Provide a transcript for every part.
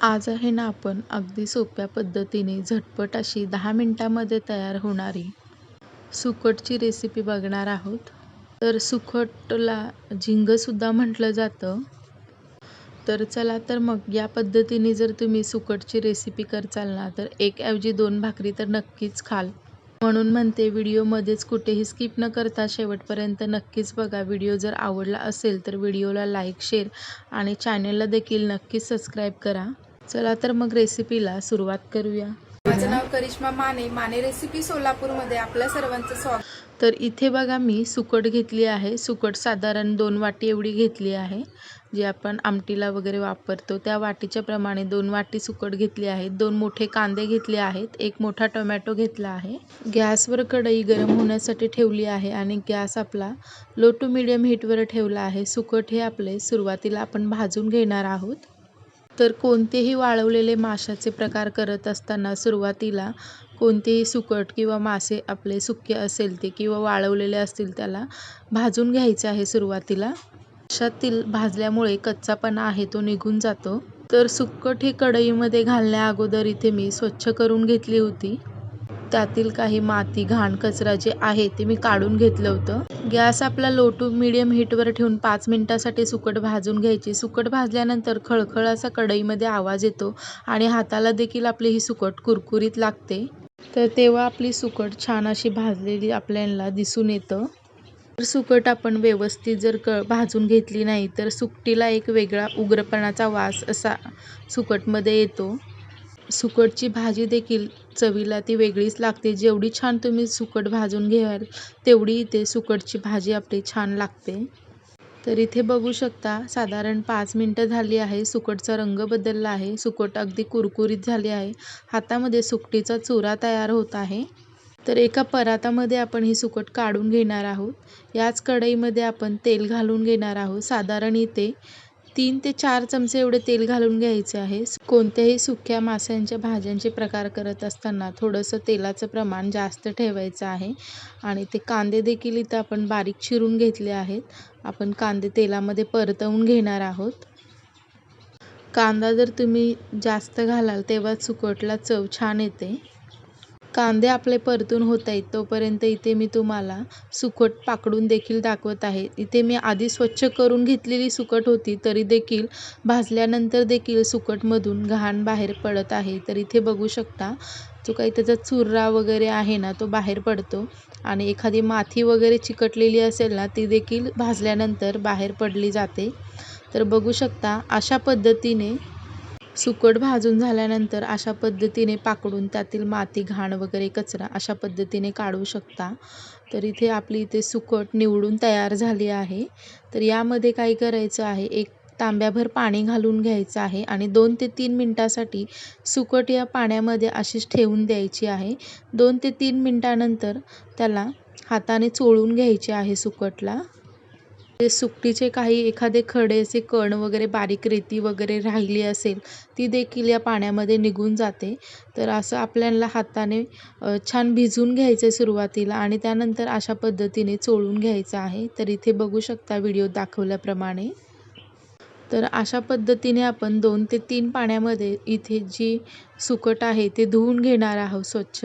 आज आहे ना आपण अगदी सोप्या पद्धतीने झटपट अशी दहा मिनटामध्ये तयार होणारी सुकटची रेसिपी बघणार आहोत. तर सुकटला झिंगसुद्धा म्हटलं जातं. तर चला तर मग या पद्धतीने जर तुम्ही सुकटची रेसिपी करचाल ना तर एक ऐवजी दोन भाकरी तर नक्कीच खाल. म्हणून म्हणते व्हिडिओमध्येच कुठेही स्किप न करता शेवटपर्यंत नक्कीच बघा. व्हिडिओ जर आवडला असेल तर व्हिडिओला लाईक शेअर आणि चॅनलला देखील नक्कीच सबस्क्राईब करा. चला तर मग रेसिपीला सुरुवात करूया. माझं नाव करिश्मा माने माने रेसिपी सोलापूरमध्ये आपल्या सर्वांचं स्वागत. तर इथे बघा मी सुकट घेतली आहे. सुकट साधारण दोन वाटी एवढी घेतली आहे. जी आपण आमटीला वगैरे वापरतो त्या वाटीच्या प्रमाणे दोन वाटी सुकट घेतली आहे. दोन मोठे कांदे घेतले आहेत. एक मोठा टोमॅटो घेतला आहे. गॅसवर कढई गरम होण्यासाठी ठेवली आहे आणि गॅस आपला लो टू मिडियम हीटवर ठेवला आहे. सुकट हे आपले सुरुवातीला आपण भाजून घेणार आहोत. तर कोणतेही वाळवलेले माशाचे प्रकार करत असताना सुरुवातीला कोणतेही सुकट किंवा मासे आपले सुके असेल ते किंवा वाळवलेले असतील त्याला भाजून घ्यायचे आहे सुरुवातीला. माशातील भाजल्यामुळे कच्चापणा आहे तो निघून जातो. तर सुकट ही कढईमध्ये घालण्या अगोदर इथे मी स्वच्छ करून घेतली होती. त्यातील काही माती घाण कचरा जे आहे ते मी काढून घेतलं होतं. गॅस आपला लो टू मिडियम हीटवर ठेवून पाच मिनटासाठी सुकट भाजून घ्यायची. सुकट भाजल्यानंतर खळखळ असा कढईमध्ये आवाज येतो आणि हाताला देखील आपली ही सुकट कुरकुरीत लागते. तर तेव्हा आपली सुकट छान अशी भाजलेली आपल्याला दिसून येतं. तर सुकट आपण व्यवस्थित जर क भाजून घेतली नाही तर सुकटीला एक वेगळा उग्रपणाचा वास असा सुकटमध्ये येतो. सुकटची भाजी देखील चवीला ती वेगळीच लागते. जेवढी छान तुम्ही सुकट भाजून घ्याल तेवढी इथे सुकटची भाजी आपली छान लागते. तर इथे बघू शकता साधारण पाच मिनटं झाली आहे. सुकटचा रंग बदलला आहे. सुकट अगदी कुरकुरीत झाली आहे. हातामध्ये सुकटीचा चुरा तयार होत आहे. तर एका परातामध्ये आपण ही सुकट काढून घेणार आहोत. याच कढईमध्ये आपण तेल घालून घेणार आहोत. साधारण इथे तीन ते चार चमचे एवढे तेल घालून घ्यायचे आहे. कोणत्याही सुक्या माशांच्या भाज्यांचे प्रकार करत असताना थोडंसं तेलाचं प्रमाण जास्त ठेवायचं आहे. आणि ते कांदे देखील इथं आपण बारीक चिरून घेतले आहेत. आपण कांदे तेलामध्ये परतवून घेणार आहोत. कांदा जर तुम्ही जास्त घालाल तेव्हा सुकटला चव छान येते. कांदे आपले परतून होत आहेत तोपर्यंत इथे मी तुम्हाला सुकट पाकडून देखील दाखवत आहे. इथे मी आधी स्वच्छ करून घेतलेली सुकट होती तरी देखील भाजल्यानंतर देखील सुकटमधून घाण बाहेर पडत आहे. तर इथे बघू शकता जो काही त्याचा चुर्रा वगैरे आहे ना तो बाहेर पडतो. आणि एखादी माथी वगैरे चिकटलेली असेल ना ती देखील भाजल्यानंतर बाहेर पडली जाते. तर बघू शकता अशा पद्धतीने सुकट भाजून झाल्यानंतर अशा पद्धतीने पाकडून त्यातील माती घाण वगैरे कचरा अशा पद्धतीने काढू शकता. तर इथे आपली इथे सुकट निवडून तयार झाली आहे. तर यामध्ये काय करायचं आहे? एक तांब्याभर पाणी घालून घ्यायचं आहे आणि दोन ते तीन मिनटासाठी सुकट या पाण्यामध्ये अशीच ठेवून द्यायची आहे. दोन ते तीन मिनटानंतर त्याला हाताने चोळून घ्यायचे आहे सुकटला. ते सुकटीचे काही एखादे खडे असे कण वगैरे बारीक रेती वगैरे राहिली असेल ती देखील या पाण्यामध्ये निघून जाते. तर असं आपल्याला हाताने छान भिजून घ्यायचं आहे सुरुवातीला आणि त्यानंतर अशा पद्धतीने चोळून घ्यायचं आहे. तर इथे बघू शकता व्हिडिओ दाखवल्याप्रमाणे. तर अशा पद्धतीने आपण दोन ते तीन पाण्यामध्ये इथे जी सुकट आहे ते धुवून घेणार आहोत स्वच्छ.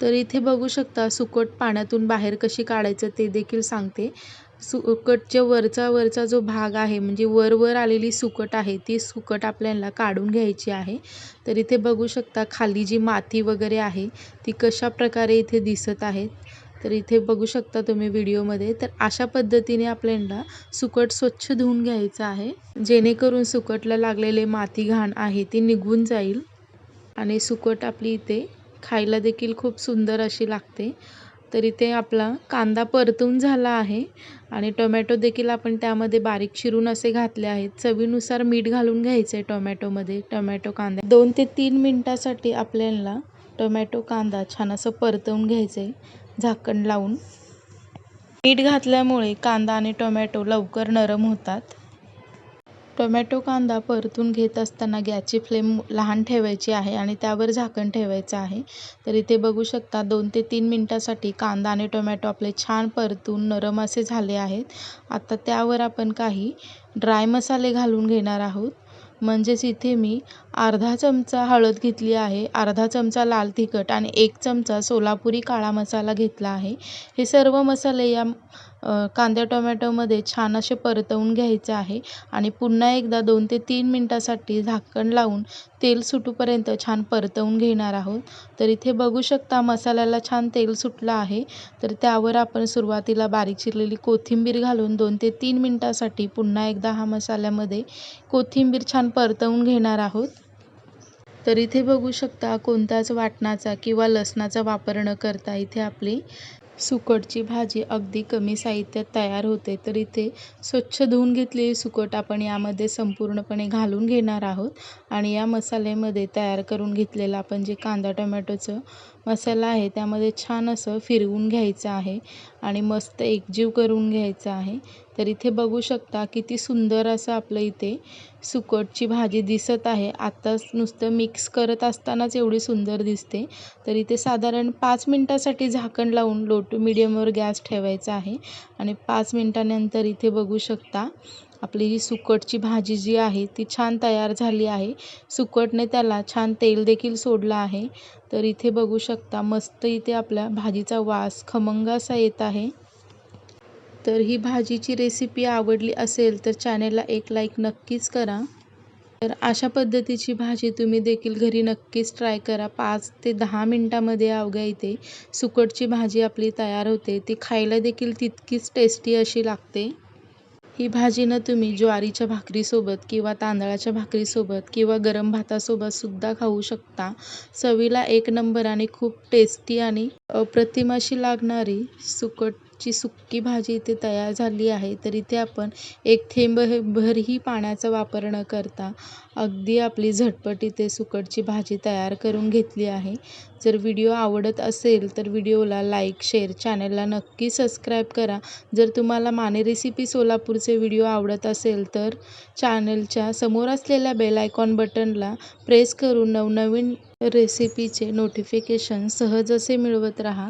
तर इथे बघू शकता सुकट पाण्यातून बाहेर कशी काढायचं ते देखील सांगते. सुकटच्या वरचा वरचा जो भाग आहे म्हणजे वरवर आलेली सुकट आहे ती सुकट आपल्याला काढून घ्यायची आहे. तर इथे बघू शकता खाली जी माती वगैरे आहे ती कशा प्रकारे इथे दिसत आहेत. तर इथे बघू शकता तुम्ही व्हिडिओमध्ये. तर अशा पद्धतीने आपल्याला सुकट स्वच्छ धुवून घ्यायचं आहे. जेणेकरून सुकटला लागलेले माती घाण आहे ती निघून जाईल. आणि सुकट आपली इथे खायला देखील खूप सुंदर अशी लागते. तर इथे आपला कांदा परतून झाला आहे. आणि टोमॅटो देखील आपण त्यामध्ये बारीक चिरून असे घातले आहेत. चवीनुसार मीठ घालून घ्यायचं आहे टोमॅटोमध्ये. टोमॅटो कांदा दोन ते तीन मिनटासाठी आपल्याला टोमॅटो कांदा छान असं परतवून घ्यायचं आहे झाकण लावून. मीठ घातल्यामुळे कांदा आणि टोमॅटो लवकर नरम होतात. टोमॅटो कांदा परतून घेत असताना गॅसची फ्लेम लहान ठेवायची आहे आणि त्यावर झाकण ठेवायचं आहे. तर इथे बघू शकता दोन ते तीन मिनटासाठी कांदा आणि टोमॅटो आपले छान परतून नरम असे झाले आहेत. आता त्यावर आपण काही ड्राय मसाले घालून घेणार आहोत. म्हणजेच इथे मी अर्धा चमचा हळद घेतली आहे अर्धा चमचा लाल तिखट आणि एक चमचा सोलापुरी काळा मसाला घेतला आहे. हे सर्व मसाले या अ, कांद्या टोमॅटोमध्ये छान असे परतवून घ्यायचे आहे आणि पुन्हा एकदा दोन ते तीन मिनटासाठी झाकण लावून तेल सुटूपर्यंत छान परतवून घेणार आहोत. तर इथे बघू शकता मसाल्याला छान तेल सुटलं आहे. तर त्यावर आपण सुरुवातीला बारीक चिरलेली कोथिंबीर घालून दोन ते तीन मिनटासाठी पुन्हा एकदा हा मसाल्यामध्ये कोथिंबीर छान परतवून घेणार आहोत. तर इथे बघू शकता कोणत्याच वाटणाचा किंवा लसणाचा वापर न करता इथे आपली सुकटची भाजी अगदी कमी साहित्यात तयार होते तर इथे स्वच्छ धुवून घेतलेली सुकट आपण यामध्ये संपूर्णपणे घालून घेणार आहोत. आणि या मसाल्यामध्ये तयार करून घेतलेला आपण जे कांदा टोमॅटोचं मसाला आहे त्यामध्ये छान असं फिरवून घ्यायचं आहे आणि मस्त एकजीव करून घ्यायचं आहे. तर इथे बघू शकता किती सुंदर असं आपलं इथे सुकटची भाजी दिसत आहे. आत्ताच नुसतं मिक्स करत असतानाच एवढी सुंदर दिसते. तर इथे साधारण पाच मिनटासाठी झाकण लावून लो टू मिडियमवर गॅस ठेवायचा आहे आणि पाच मिनटानंतर इथे बघू शकता आपली ही सुकटची भाजी जी आहे ती छान तयार झाली आहे. सुकटने त्याला छान तेल देखील सोडलं आहे. तर इथे बघू शकता मस्त इथे आपल्या भाजीचा वास खमंग असा येत आहे. तर ही भाजीची रेसिपी आवडली असेल तर चॅनेलला एक लाईक नक्कीच करा. तर अशा पद्धतीची भाजी तुम्ही देखील घरी नक्कीच ट्राय करा. पाच ते दहा मिनटामध्ये अवघ्या इथे सुकटची भाजी आपली तयार होते. ती खायला देखील तितकीच टेस्टी अशी लागते. ही भाजी ना तुम्ही ज्वारीच्या भाकरीसोबत किंवा तांदळाच्या भाकरीसोबत किंवा गरम भातासोबत सुद्धा खाऊ शकता. चवीला एक नंबर आणि खूप टेस्टी आणि अप्रतिम अशी लागणारी ची सुक्की भाजी इथे तयार झाली आहे. तर इथे आपण एक थेंब भरही पाण्याचा वापर न करता अगदी आपली झटपट इथे सुकटची भाजी तयार करून घेतली आहे. जर व्हिडिओ आवडत असेल तर व्हिडिओला लाईक शेअर चॅनलला नक्की सबस्क्राईब करा. जर तुम्हाला माने रेसिपी सोलापूरचे व्हिडिओ आवडत असेल तर चॅनलच्या समोर असलेल्या बेल आयकॉन बटनला प्रेस करून नवनवीन रेसिपीचे नोटिफिकेशन सहज असे मिळवत राहा.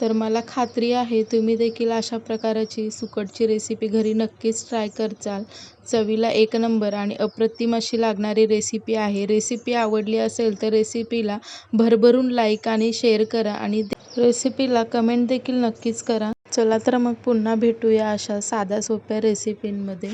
तर मला खात्री आहे तुम्ही देखील अशा प्रकारची सुकटची रेसिपी घरी नक्कीच ट्राय करचाल. चवीला एक नंबर आणि अप्रतिम अशी लागणारी रेसिपी आहे. रेसिपी आवडली असेल तर रेसिपीला भरभरून लाईक आणि शेअर करा आणि रेसिपीला कमेंट देखील नक्कीच करा. चला तर मग पुन्हा भेटूया अशा साध्या सोप्या रेसिपींमध्ये